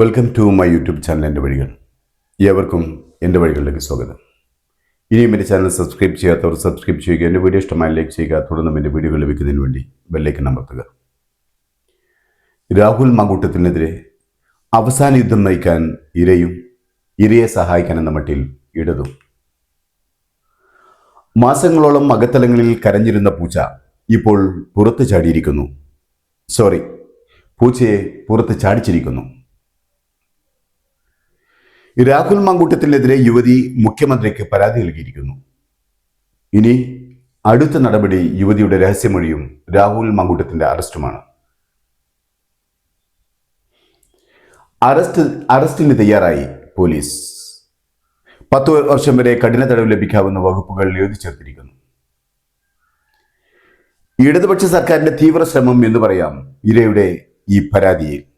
Welcome to my YouTube channel എന്റെ വഴികൾ. ഏവർക്കും എന്റെ വഴികളിലേക്ക് സ്വാഗതം. ഇനിയും എന്റെ ചാനൽ സബ്സ്ക്രൈബ് ചെയ്യാത്തവർ സബ്സ്ക്രൈബ് ചെയ്യുക എന്റെ വീഡിയോ ഇഷ്ടമായി ലൈക്ക് ചെയ്യുക തുടർന്നും എന്റെ വീഡിയോകൾ ലഭിക്കുന്നതിന് വേണ്ടി ബെല്ലേക്ക് അമർത്തുക. രാഹുൽ മാങ്കൂട്ടത്തിനെതിരെ അവസാന യുദ്ധം നയിക്കാൻ ഇരയും ഇരയെ സഹായിക്കാൻ എന്ന മട്ടിൽ ഇടതും. മാസങ്ങളോളം അകത്തലങ്ങളിൽ കരഞ്ഞിരുന്ന പൂച്ച ഇപ്പോൾ പുറത്ത് ചാടിയിരിക്കുന്നു. സോറി പൂച്ചയെ പുറത്ത് ചാടിച്ചിരിക്കുന്നു. രാഹുൽ മങ്കൂട്ടത്തിനെതിരെ യുവതി മുഖ്യമന്ത്രിക്ക് പരാതി നൽകിയിരിക്കുന്നു. ഇനി അടുത്ത നടപടി യുവതിയുടെ രഹസ്യമൊഴിയും രാഹുൽ മങ്കൂട്ടത്തിന്റെ അറസ്റ്റുമാണ്. അറസ്റ്റ് അറസ്റ്റിന് തയ്യാറായി പോലീസ്. പത്ത് വർഷം വരെ കഠിന തടവ് ലഭിക്കാവുന്ന വകുപ്പുകൾ എഴുതി ചേർത്തിരിക്കുന്നു. ഇടതുപക്ഷ സർക്കാരിന്റെ തീവ്ര ശ്രമം എന്ന് പറയാം ഇരയുടെ ഈ പരാതിയിൽ.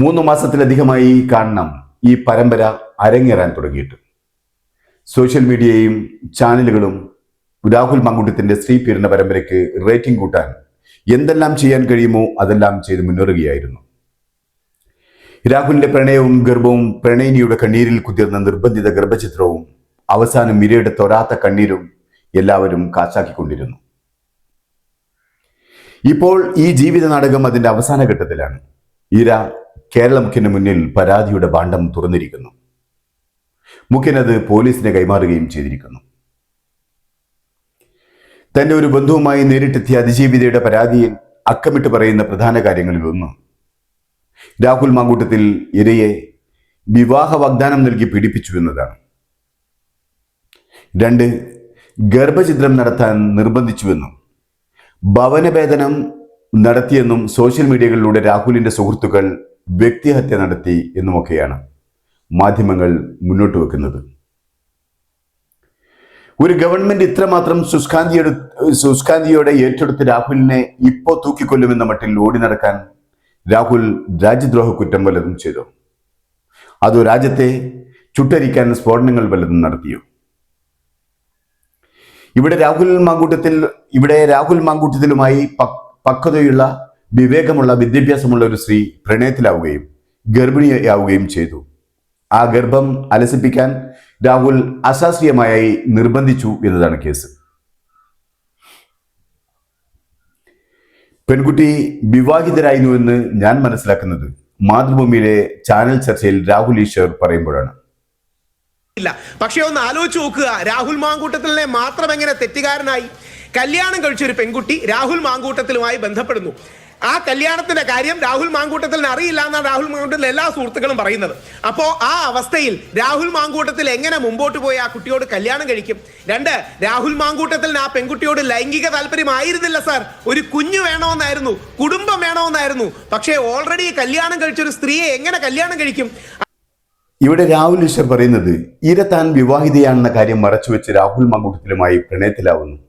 മൂന്ന് മാസത്തിലധികമായി കാണണം ഈ പരമ്പര അരങ്ങേറാൻ തുടങ്ങിയിട്ട്. സോഷ്യൽ മീഡിയയും ചാനലുകളും രാഹുൽ മങ്കുട്ടത്തിന്റെ സ്ത്രീ പീഡന പരമ്പരയ്ക്ക് റേറ്റിംഗ് കൂട്ടാൻ എന്തെല്ലാം ചെയ്യാൻ കഴിയുമോ അതെല്ലാം ചെയ്ത് മുന്നേറുകയായിരുന്നു. രാഹുലിന്റെ പ്രണയവും ഗർഭവും പ്രണയിനിയുടെ കണ്ണീരിൽ കുതിർന്ന നിർബന്ധിത ഗർഭചിത്രവും അവസാനം ഇരയുടെ തൊരാത്ത കണ്ണീരും എല്ലാവരും കാശാക്കിക്കൊണ്ടിരുന്നു. ഇപ്പോൾ ഈ ജീവിത നാടകം അതിന്റെ അവസാന ഘട്ടത്തിലാണ്. ഇര കേരള മുഖ്യന് മുന്നിൽ പരാതിയുടെ ഭാണ്ഡം തുറന്നിരിക്കുന്നു. മുഖ്യനത് പോലീസിനെ കൈമാറുകയും ചെയ്തിരിക്കുന്നു. തന്റെ ഒരു ബന്ധുവുമായി നേരിട്ടെത്തിയ അതിജീവിതയുടെ പരാതിയിൽ അക്കമിട്ട് പറയുന്ന പ്രധാന കാര്യങ്ങളിൽ ഒന്ന് രാഹുൽ മാങ്കൂട്ടത്തിൽ ഇരയെ വിവാഹ വാഗ്ദാനം നൽകി പീഡിപ്പിച്ചു എന്നതാണ്. രണ്ട് ഗർഭചിത്രം നടത്താൻ നിർബന്ധിച്ചുവെന്നും ഭവനവേദനം നടത്തിയെന്നും സോഷ്യൽ മീഡിയകളിലൂടെ രാഹുലിന്റെ സുഹൃത്തുക്കൾ വ്യക്തിഹത്യ നടത്തി എന്നുമൊക്കെയാണ് മാധ്യമങ്ങൾ മുന്നോട്ട് വെക്കുന്നത്. ഒരു ഗവൺമെന്റ് ഇത്രമാത്രം സുസ്കാന്തിയെടു സുസ്കാന്തിയോടെ ഏറ്റെടുത്ത് രാഹുലിനെ ഇപ്പോ തൂക്കിക്കൊല്ലുമെന്ന മട്ടിൽ ഓടി നടക്കാൻ രാഹുൽ രാജ്യദ്രോഹ കുറ്റം വല്ലതും ചെയ്തു? അതോ രാജ്യത്തെ ചുട്ടരിക്കാൻ സ്ഫോടനങ്ങൾ വല്ലതും നടത്തിയോ? ഇവിടെ രാഹുൽ മാങ്കൂട്ടത്തിൽ ഇവിടെ രാഹുൽ മാങ്കൂട്ടത്തിലുമായി പക്വതയുള്ള വിവേകമുള്ള വിദ്യാഭ്യാസമുള്ള ഒരു സ്ത്രീ പ്രണയത്തിലാവുകയും ഗർഭിണിയാവുകയും ചെയ്തു. ആ ഗർഭം അലസിപ്പിക്കാൻ രാഹുൽ അശാസ്ത്രീയമായി നിർബന്ധിച്ചു എന്നതാണ് കേസ്. പെൺകുട്ടി വിവാഹിതരായിരുന്നുവെന്ന് ഞാൻ മനസ്സിലാക്കുന്നത് മാതൃഭൂമിയിലെ ചാനൽ ചർച്ചയിൽ രാഹുൽ ഈശ്വർ പറയുമ്പോഴാണ്. ഇല്ല. പക്ഷെ ഒന്ന് ആലോചിച്ച് നോക്കുക. രാഹുൽ മാങ്കൂട്ടത്തിലെ മാത്രം എങ്ങനെ തെറ്റുകാരനായി? കല്യാണം കഴിച്ച ഒരു പെൺകുട്ടി രാഹുൽ മാങ്കൂട്ടത്തിലുമായി ബന്ധപ്പെടുന്നു. ആ കല്യാണത്തിന്റെ കാര്യം രാഹുൽ മാങ്കൂട്ടത്തിന് അറിയില്ല എന്നാണ് രാഹുൽ മാങ്കൂട്ടത്തിലെ എല്ലാ സുഹൃത്തുക്കളും പറയുന്നത്. അപ്പോ ആ അവസ്ഥയിൽ രാഹുൽ മാങ്കൂട്ടത്തിൽ എങ്ങനെ മുമ്പോട്ട് പോയി ആ കുട്ടിയോട് കല്യാണം കഴിക്കും? രണ്ട് രാഹുൽ മാങ്കൂട്ടത്തിന് ആ പെൺകുട്ടിയോട് ലൈംഗിക താല്പര്യമായിരുന്നില്ല സാർ. ഒരു കുഞ്ഞു വേണമെന്നായിരുന്നു കുടുംബം വേണമെന്നായിരുന്നു. പക്ഷേ ഓൾറെഡി കല്യാണം കഴിച്ച ഒരു സ്ത്രീയെ എങ്ങനെ കല്യാണം കഴിക്കും? ഇവിടെ രാഹുൽ ഈശ്വർ പറയുന്നത് ഇര താൻ വിവാഹിതയാണെന്ന കാര്യം മറച്ചുവെച്ച് രാഹുൽ മാങ്കൂട്ടത്തിലുമായി പ്രണയത്തിലാവുന്നു.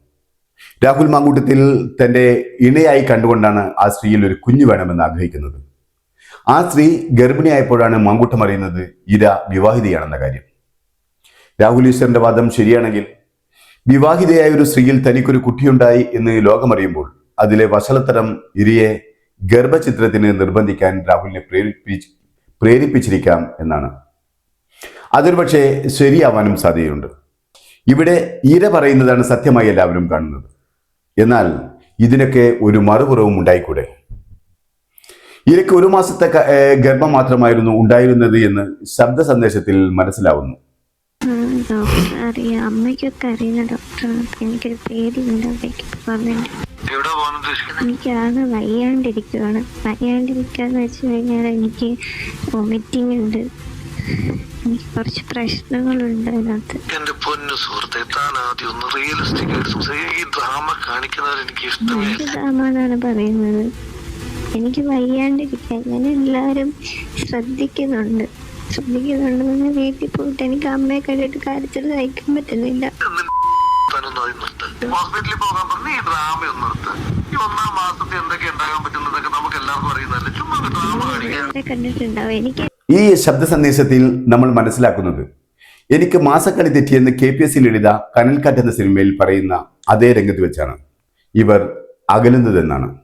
രാഹുൽ മാങ്കൂട്ടത്തിൽ തന്റെ ഇണയായി കണ്ടുകൊണ്ടാണ് ആ സ്ത്രീയിൽ ഒരു കുഞ്ഞു വേണമെന്ന് ആഗ്രഹിക്കുന്നത്. ആ സ്ത്രീ ഗർഭിണിയായപ്പോഴാണ് മാങ്കൂട്ടം അറിയുന്നത് ഇര വിവാഹിതയാണെന്ന കാര്യം. രാഹുൽ ഈശ്വറിന്റെ വാദം ശരിയാണെങ്കിൽ വിവാഹിതയായ ഒരു സ്ത്രീയിൽ തനിക്കൊരു കുട്ടിയുണ്ടായി എന്ന് ലോകമറിയുമ്പോൾ അതിലെ വഷളത്തരം ഇരയെ ഗർഭചിത്രത്തിന് നിർബന്ധിക്കാൻ രാഹുലിനെ പ്രേരിപ്പിച്ച് പ്രേരിപ്പിച്ചിരിക്കാം എന്നാണ്. അതൊരു പക്ഷേ ശരിയാവാനും സാധ്യതയുണ്ട്. ഇവിടെ ഇര പറയുന്നതാണ് സത്യമായി എല്ലാവരും കാണുന്നത്. എന്നാൽ ഇതിനൊക്കെ ഒരു മറുപുറവും ഉണ്ടായിക്കൂടെ? ഇരയ്ക്ക് ഒരു മാസത്തെ ഗർഭം മാത്രമായിരുന്നു ഉണ്ടായിരുന്നത് എന്ന് ശബ്ദ സന്ദേശത്തിൽ മനസ്സിലാവുന്നു. എനിക്കാണ് വയ്യാണ്ടിരിക്കുകയാണ് അമ്മയ്ക്കൊക്കെ അറിയുന്ന ഡോക്ടറാണ് എനിക്കൊരു പേടിയുണ്ട് വയ്യാണ്ടിരിക്കാന്ന് വെച്ച് കഴിഞ്ഞാൽ എനിക്ക് വൊമിറ്റിംഗ് ഉണ്ട്. എനിക്ക് കുറച്ച് പ്രശ്നങ്ങളുണ്ട് അതിനകത്ത്. എന്റെ പൊന്നു സുഹൃത്തെ താൻ ആദ്യം ഒന്ന് റിയലിസ്റ്റിക് ആയിട്ട് ഈ ഡ്രാമ കാണിക്കുന്നവർ എനിക്ക് ഇഷ്ടമേ എനിക്ക് പറയുന്നത്? എനിക്ക് വയ്യാണ്ടിരിക്കാൻ ഞാൻ എല്ലാവരും ശ്രദ്ധിക്കുന്നുണ്ട്. ശ്രദ്ധിക്കുന്നുണ്ടെന്ന് വീട്ടിൽ പോയിട്ട് എനിക്ക് അമ്മയെ കണ്ടിട്ട് കാര്യത്തിൽ സഹിക്കാൻ പറ്റുന്നില്ല. ഹോസ്പിറ്റലിൽ പോകാൻ പറഞ്ഞ് ഈ ഡ്രാമ ഒന്ന് നിർത്ത്. ഈ ഒന്നാം മാസത്തിൽ എന്തൊക്കെ ഉണ്ടാകാൻ പറ്റുന്നതൊക്കെ നമുക്ക് എല്ലാവർക്കും അറിയുന്നതല്ലേ? ചുമ്മാ ഡ്രാമ കാണിക്കാൻ കണ്ടിട്ടുണ്ടാവും. എനിക്ക് ഈ ശബ്ദ സന്ദേശത്തിൽ നമ്മൾ മനസ്സിലാക്കുന്നത്. എനിക്ക് മാസക്കളി തെറ്റിയെന്ന് K P S C Lalitha Kanalkattu എന്ന സിനിമയിൽ പറയുന്ന അതേ രംഗത്ത് വെച്ചാണ്. ഇവർ അകലുന്നതെന്നാണ്.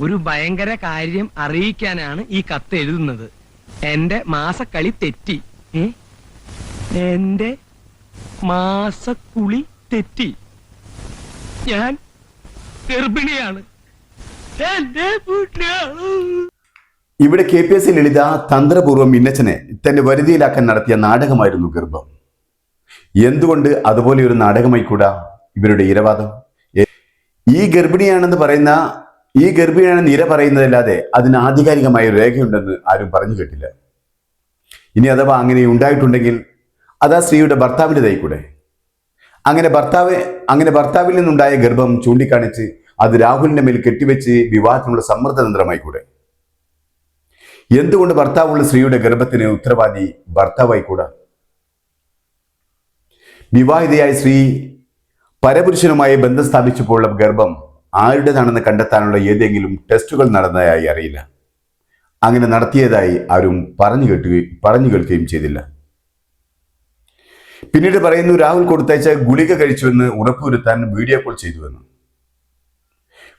ഒരു ഭയങ്കര കാര്യം അറിയിക്കാനാണ് ഈ കത്ത് എഴുതുന്നത്. എന്റെ മാസക്കളി തെറ്റി? എന്റെ മാസക്കുളി തെറ്റി. ഞാൻ ഗർഭിണിയാണ്. എന്റെ വീട്ടിലാണ് ഇവിടെ K P S C Lalitha തന്ത്രപൂർവം മിന്നച്ചനെ തന്റെ വരുതിയിലാക്കാൻ നടത്തിയ നാടകമായിരുന്നു ഗർഭം. എന്തുകൊണ്ട് അതുപോലെ ഒരു നാടകമായി കൂടാ ഇവരുടെ ഇരവാദം? ഈ ഗർഭിണിയാണെന്ന് പറയുന്ന ഈ ഗർഭിണിയാണെന്ന് ഇര പറയുന്നതല്ലാതെ അതിന് ആധികാരികമായ രേഖയുണ്ടെന്ന് ആരും പറഞ്ഞു കേട്ടില്ല. ഇനി അഥവാ അങ്ങനെ ഉണ്ടായിട്ടുണ്ടെങ്കിൽ അത് സ്ത്രീയുടെ ഭർത്താവിന്റെതായിക്കൂടെ അങ്ങനെ ഭർത്താവ് അങ്ങനെ ഭർത്താവിൽ നിന്നുണ്ടായ ഗർഭം ചൂണ്ടിക്കാണിച്ച് അത് രാഹുലിന്റെ മേൽ കെട്ടിവെച്ച് വിവാഹത്തിനുള്ള സമ്മർദ്ദതന്ത്രമായിക്കൂടെ. എന്തുകൊണ്ട് ഭർത്താവുള്ള സ്ത്രീയുടെ ഗർഭത്തിന് ഉത്തരവാദി ഭർത്താവായിക്കൂടാ വിവാഹിതയായ സ്ത്രീ പരപുരുഷനുമായി ബന്ധം സ്ഥാപിച്ചപ്പോഴുള്ള ഗർഭം ആരുടേതാണെന്ന് കണ്ടെത്താനുള്ള ഏതെങ്കിലും ടെസ്റ്റുകൾ നടന്നതായി അറിയില്ല. അങ്ങനെ നടത്തിയതായി ആരും പറഞ്ഞു കേട്ടുകയും പറഞ്ഞു കേൾക്കുകയും ചെയ്തില്ല. പിന്നീട് പറയുന്നു രാഹുൽ കൊടുത്തയച്ച ഗുളിക കഴിച്ചുവെന്ന് ഉറപ്പുവരുത്താൻ വീഡിയോ കോൾ ചെയ്തുവെന്ന്.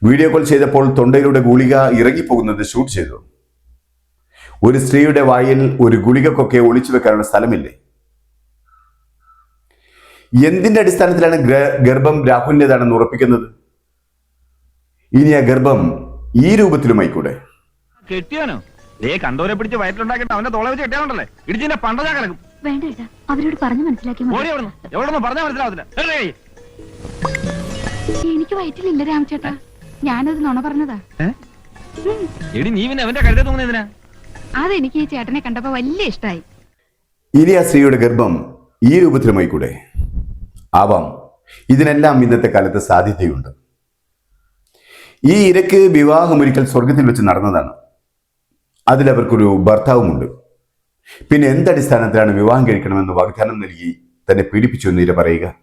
വീഡിയോ കോൾ ചെയ്തപ്പോൾ തൊണ്ടയിലൂടെ ഗുളിക ഇറങ്ങിപ്പോകുന്നത് ഷൂട്ട് ചെയ്തു. ഒരു സ്ത്രീയുടെ വായിൽ ഒരു ഗുളികക്കൊക്കെ ഒളിച്ചു വെക്കാനുള്ള സ്ഥലമില്ലേ? എന്തിന്റെ അടിസ്ഥാനത്തിലാണ് ഗർഭം രാഹുലിന്റെതാണെന്ന് ഉറപ്പിക്കുന്നത്? ഇനി ആ ഗർഭം ഈ രൂപത്തിലുമായിക്കൂടെ കെട്ടിയാനോ? ദേ കണ്ടോരെ പിടിച്ച് വയറ്റിലുണ്ടാക്കിട്ട് അവന്റെ തോളെ വെച്ച് കെട്ടിയാണല്ലേ ഇടിച്ചിന്റെ പണ്ട ഞാൻ കിടക്കും വേണ്ട അവരോട് പറഞ്ഞു മനസ്സിലാക്കി മതി. ഓടി എവിടെ എവിടെ പറഞ്ഞാൽ മനസ്സിലാവത്തില്ല. എനിക്ക് വയറ്റിലില്ല രാമചേട്ടാ. ഞാനത് നുണ പറഞ്ഞതാ. എടി നീ പിന്നെ അവന്റെ കഴുതേ തോന്നുന്നതിനാ അതെനിക്ക് ഈ ചേട്ടനെ കണ്ടപ്പോ വലിയ ഇഷ്ടമായി ഇനി ആ സ്ത്രീയുടെ ഗർഭം ഈ രൂപത്തിലുമായിക്കൂടെ ആവാം. ഇതിനെല്ലാം ഇന്നത്തെ കാലത്ത് സാധ്യതയുണ്ട്. ഈ ഇരക്ക് വിവാഹം ഒരിക്കൽ സ്വർഗത്തിൽ വെച്ച് നടന്നതാണ്. അതിലവർക്കൊരു ഭർത്താവുമുണ്ട്. പിന്നെ എന്തടിസ്ഥാനത്തിലാണ് വിവാഹം കഴിക്കണമെന്ന് വാഗ്ദാനം നൽകി തന്നെ പീഡിപ്പിച്ചു എന്ന് ഇര പറയുക?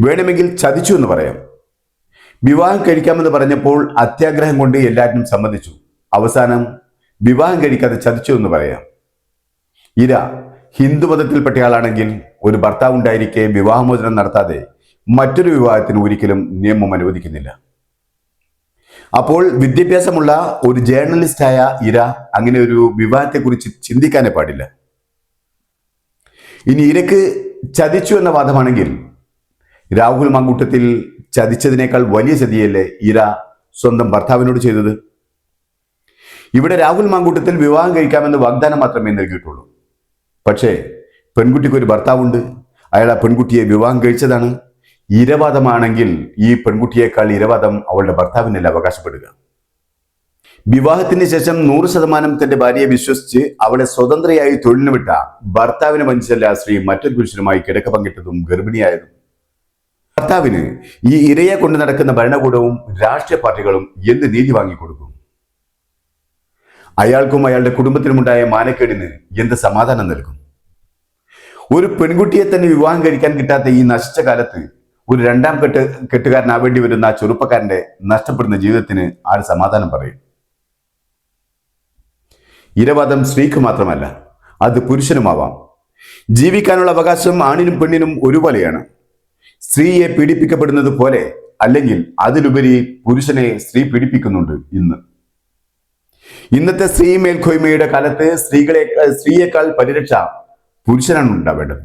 വേണമെങ്കിൽ ചതിച്ചു എന്ന് പറയാം. വിവാഹം കഴിക്കാമെന്ന് പറഞ്ഞപ്പോൾ അത്യാഗ്രഹം കൊണ്ട് എല്ലാറ്റിനും സമ്മതിച്ചു. അവസാനം വിവാഹം കഴിക്കാതെ ചതിച്ചു എന്ന് പറയാം. ഇര ഹിന്ദുമതത്തിൽപ്പെട്ടയാളാണെങ്കിൽ ഒരു ഭർത്താവ് ഉണ്ടായിരിക്കെ വിവാഹമോചനം നടത്താതെ മറ്റൊരു വിവാഹത്തിന് ഒരിക്കലും നിയമം അനുവദിക്കുന്നില്ല. അപ്പോൾ വിദ്യാഭ്യാസമുള്ള ഒരു ജേർണലിസ്റ്റായ ഇര അങ്ങനെ ഒരു വിവാഹത്തെക്കുറിച്ച് ചിന്തിക്കാനേ പാടില്ല. ഇനി ഇരക്ക് ചതിച്ചു എന്ന വാദമാണെങ്കിൽ രാഹുൽ മങ്കൂട്ടത്തിൽ ചതിച്ചതിനേക്കാൾ വലിയ ചതിയല്ലേ ഇര സ്വന്തം ഭർത്താവിനോട് ചെയ്തത്? ഇവിടെ രാഹുൽ മാങ്കൂട്ടത്തിൽ വിവാഹം കഴിക്കാമെന്ന് വാഗ്ദാനം മാത്രമേ നൽകിയിട്ടുള്ളൂ. പക്ഷേ പെൺകുട്ടിക്ക് ഒരു ഭർത്താവുണ്ട്. അയാൾ ആ പെൺകുട്ടിയെ വിവാഹം കഴിച്ചതാണ്. ഇരവാദമാണെങ്കിൽ ഈ പെൺകുട്ടിയേക്കാൾ ഇരവാദം അവളുടെ ഭർത്താവിനല്ല അവകാശപ്പെടുക? വിവാഹത്തിന് ശേഷം നൂറ് ശതമാനം തന്റെ ഭാര്യയെ വിശ്വസിച്ച് അവളെ സ്വതന്ത്രയായി തൊഴിലിന് വിട്ട ഭർത്താവിനെ വഞ്ചിച്ചല്ല സ്ത്രീ മറ്റൊരു പുരുഷനുമായി കിടക്ക പങ്കിട്ടതും ഗർഭിണിയായതും. ഭർത്താവിന് ഈ ഇരയെ കൊണ്ട് നടക്കുന്ന ഭരണകൂടവും രാഷ്ട്രീയ പാർട്ടികളും എന്ത് നീതി വാങ്ങിക്കൊടുക്കും? അയാൾക്കും അയാളുടെ കുടുംബത്തിനുമുണ്ടായ മാനക്കേടിന് എന്ത് സമാധാനം നൽകും? ഒരു പെൺകുട്ടിയെ തന്നെ വിവാഹം കഴിക്കാൻ കിട്ടാത്ത ഈ നശിച്ച കാലത്ത് ഒരു രണ്ടാം കെട്ട് കെട്ടുകാരനാവേണ്ടി വരുന്ന ആ ചെറുപ്പക്കാരന്റെ നഷ്ടപ്പെടുന്ന ജീവിതത്തിന് ആര് സമാധാനം പറയും. ഇരവാദം സ്ത്രീക്ക് മാത്രമല്ല അത് പുരുഷനുമാവാം. ജീവിക്കാനുള്ള അവകാശം ആണിനും പെണ്ണിനും ഒരുപോലെയാണ്. സ്ത്രീയെ പീഡിപ്പിക്കപ്പെടുന്നത് പോലെ അല്ലെങ്കിൽ അതിലുപരി പുരുഷനെ സ്ത്രീ പീഡിപ്പിക്കുന്നുണ്ട് ഇന്ന്. ഇന്നത്തെ സ്ത്രീ മേൽക്കോയ്മയുടെ കാലത്ത് സ്ത്രീകളെ സ്ത്രീയേക്കാൾ പരിരക്ഷ പുരുഷനാണ് ഉണ്ടാവേണ്ടത്.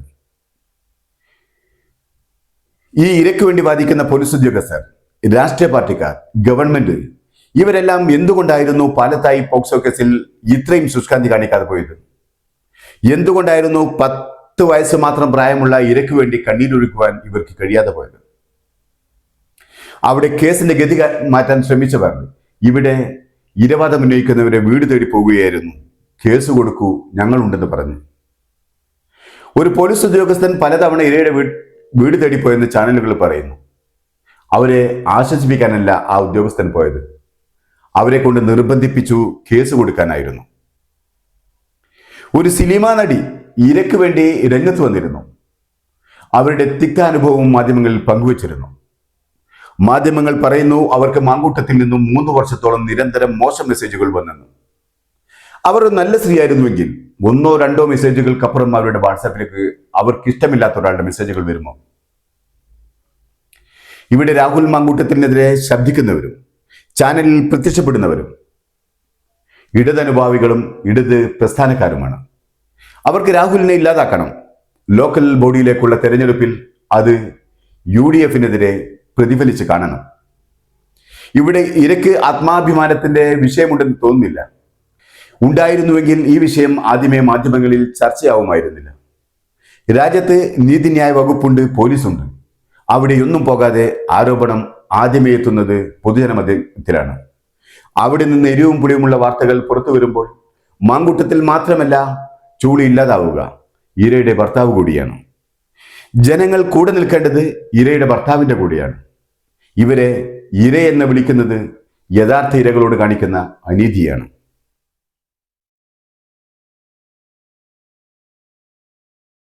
ഈ ഇരക്ക് വേണ്ടി വാദിക്കുന്ന പോലീസ് ഉദ്യോഗസ്ഥർ രാഷ്ട്രീയ പാർട്ടിക്കാർ ഗവൺമെന്റ് ഇവരെല്ലാം എന്തുകൊണ്ടായിരുന്നു പാലത്തായി പോക്സോ കേസിൽ ഇത്രയും ശുഷ്കാന്തി കാണിക്കാതെ പോയത്? എന്തുകൊണ്ടായിരുന്നു പത്ത് വയസ്സ് മാത്രം പ്രായമുള്ള ഇരക്ക് വേണ്ടി കണ്ണീരൊഴുക്കുവാൻ ഇവർക്ക് കഴിയാതെ പോയത്? അവിടെ കേസിന്റെ ഗതി മാറ്റാൻ ശ്രമിച്ചവർ ഇവിടെ ഇരവാദം ഉന്നയിക്കുന്നവരെ വീട് തേടി പോവുകയായിരുന്നു കേസ് കൊടുക്കൂ ഞങ്ങളുണ്ടെന്ന് പറഞ്ഞു. ഒരു പോലീസ് ഉദ്യോഗസ്ഥൻ പലതവണ ഇരയുടെ വീട് വീട് തേടിപ്പോയെന്ന് ചാനലുകൾ പറയുന്നു. അവരെ ആശ്വസിപ്പിക്കാനല്ല ആ ഉദ്യോഗസ്ഥൻ പോയത്. അവരെ കൊണ്ട് നിർബന്ധിപ്പിച്ചു കേസ് കൊടുക്കാനായിരുന്നു. ഒരു സിനിമാ നടി ഇരക്ക് വേണ്ടി രംഗത്ത് വന്നിരുന്നു. അവരുടെ തിക്ത അനുഭവവും മാധ്യമങ്ങളിൽ പങ്കുവച്ചിരുന്നു. മാധ്യമങ്ങൾ പറയുന്നു അവർക്ക് മാങ്കൂട്ടത്തിൽ നിന്നും മൂന്ന് വർഷത്തോളം നിരന്തരം മോശം മെസ്സേജുകൾ വന്നെന്ന്. അവർ നല്ല സ്ത്രീയായിരുന്നുവെങ്കിൽ ഒന്നോ രണ്ടോ മെസ്സേജുകൾക്കപ്പുറം അവരുടെ വാട്സാപ്പിലേക്ക് അവർക്ക് ഇഷ്ടമില്ലാത്ത ഒരാളുടെ മെസ്സേജുകൾ വരുമോ? ഇവിടെ രാഹുൽ മാങ്കൂട്ടത്തിനെതിരെ ശബ്ദിക്കുന്നവരും ചാനലിൽ പ്രത്യക്ഷപ്പെടുന്നവരും ഇടതനുഭാവികളും ഇടത് പ്രസ്ഥാനക്കാരുമാണ്. അവർക്ക് രാഹുലിനെ ഇല്ലാതാക്കണം. ലോക്കൽ ബോഡിയിലേക്കുള്ള തെരഞ്ഞെടുപ്പിൽ അത് യു ഡി എഫിനെതിരെ പ്രതിഫലിച്ച് കാണണം. ഇവിടെ ഇരക്ക് ആത്മാഭിമാനത്തിന്റെ വിഷയമുണ്ടെന്ന് തോന്നുന്നില്ല. ഉണ്ടായിരുന്നുവെങ്കിൽ ഈ വിഷയം ആദ്യമേ മാധ്യമങ്ങളിൽ ചർച്ചയാവുമായിരുന്നില്ല. രാജ്യത്ത് നീതിന്യായ വകുപ്പുണ്ട് പോലീസുണ്ട്. അവിടെയൊന്നും പോകാതെ ആരോപണം ആദ്യമേ എത്തുന്നത് പൊതുജനമധ്യത്തിലാണ് അവിടെ നിന്ന് എരിവും പുളിയുമുള്ള വാർത്തകൾ പുറത്തു വരുമ്പോൾ മാങ്കൂട്ടത്തിൽ മാത്രമല്ല ചൂളി ഇല്ലാതാവുക ഇരയുടെ ഭർത്താവ് കൂടിയാണ്. ജനങ്ങൾ കൂടെ നിൽക്കേണ്ടത് ഇരയുടെ ഭർത്താവിന്റെ കൂടെയാണ്. ഇവരെ ഇര എന്ന് വിളിക്കുന്നത് യഥാർത്ഥ ഇരകളോട് കാണിക്കുന്ന അനീതിയാണ്.